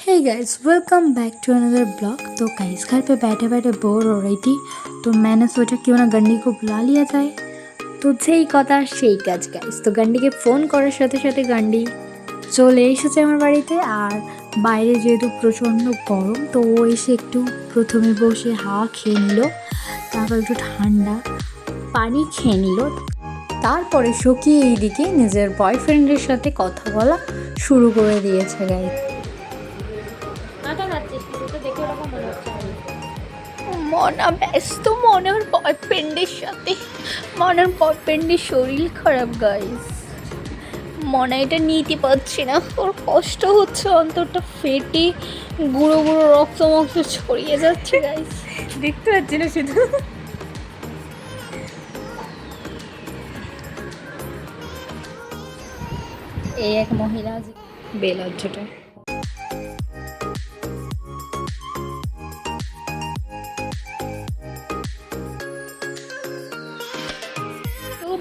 hey guys welcome back to another blog तो guys घर पे बैठे बैठे बोर हो रही थी तो मैंने सोचा क्यों ना गंडी को बुला लिया जाए তো যেই কথা সেই কাজ গাইস তো গান্ডিকে ফোন করার সাথে সাথে গান্ডি চলে এসেছে আমার বাড়িতে আর বাইরে যেহেতু প্রচণ্ড গরম তো ও এসে একটু প্রথমে বসে হাওয়া খেয়ে নিল তারপর একটু ঠান্ডা পানি খেয়ে নিল তারপরে সখী এইদিকে নিজের বয়ফ্রেন্ডের সাথে কথা বলা শুরু করে দিয়েছে গাইস মনা ব্যস্ত মনের বয়ফ্রেন্ডের সাথে। মনের বয়ফ্রেন্ডের শরীর খারাপ গাইস মনে এটা নিতে পারছি না। ওর কষ্ট হচ্ছে অন্তরটা ফেটে গুঁড়ো গুঁড়ো রক্ত মক্ত ছড়িয়ে যাচ্ছে গাইস দেখতে পাচ্ছি না শুধু। এই এক মহিলা আজ বেলজ্জটা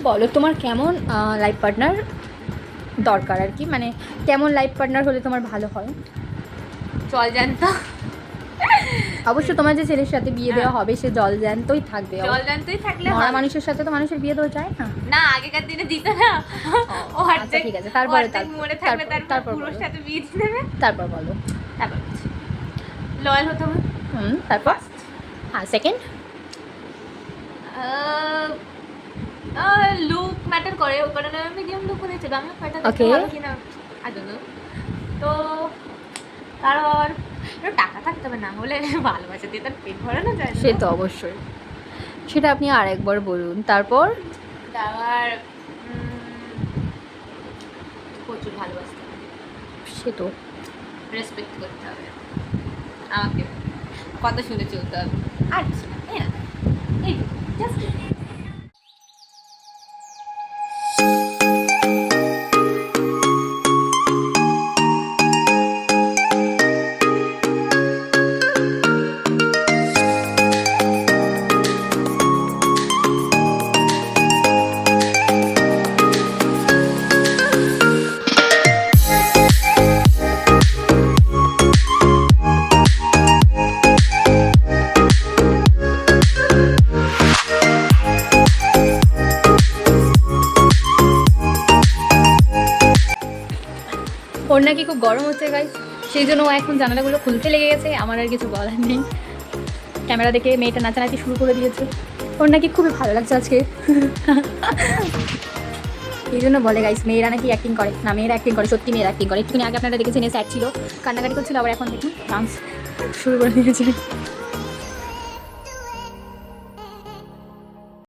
বলো তোমার কেমন লাইফ পার্টনার দরকার আর কি? মানে কেমন লাইফ পার্টনার হলে তোমার ভালো হয়? চল জানতো অবশ্য তোমার যে ছেলের সাথে বিয়ে দেওয়া হবে সে জল জ্যান্তই থাকবে। জল জানতোই থাকলে মরা মানুষের সাথে তো মানুষের বিয়ে দেওয়া যায় না। না আগেকার দিনে দিত না। ও আচ্ছা, ঠিক আছে, তারপরে মরে থাকবে তারপর- পুরোর বলো। সাথে বিয়ে দিয়ে দেবে। তারপর বলো। তারপর লয়াল হতে হবে। হুম তারপর? হ্যাঁ সেকেন্ড লুক ম্যাটার করে ও কারণে মিডিয়াম লুক হয়েছে আমি ম্যাটার Okay. ভালো কিনা আই ডোন্ট নো তো একটু টাকা থাকতে হবে না হলে ভালোবাসা দিয়ে তার পেট ভরানো যায় সে তো অবশ্যই। সেটা আপনি আর একবার বলুন। তারপর? তারপর প্রচুর ভালোবাসতে সে তো। রেসপেক্ট করতে হবে। আমাকে। কথা শুনে চলতে হবে। আর কিছু না এই না। এই জাস্ট ওর নাকি খুব গরম হচ্ছে গাই সেই জন্য ও এখন জানালাগুলো খুলতে লেগে গেছে। আমার আর কিছু বলার নেই। ক্যামেরা দেখে মেয়েটা নাচানাচি শুরু করে দিয়েছে। ওর নাকি খুবই ভালো লাগছে আজকে। এই জন্য বলে গাইস মেয়েরা নাকি অ্যাক্টিং করে। না, মেয়েরা অ্যাক্টিং করে, সত্যি মেয়েরা অ্যাক্টিং করে। একটুখানি আগে আপনারা দেখেছেন স্যার ছিল, কান্নাকাটি করছিল, আবার এখন দেখুন ডান্স শুরু করে দিয়েছে।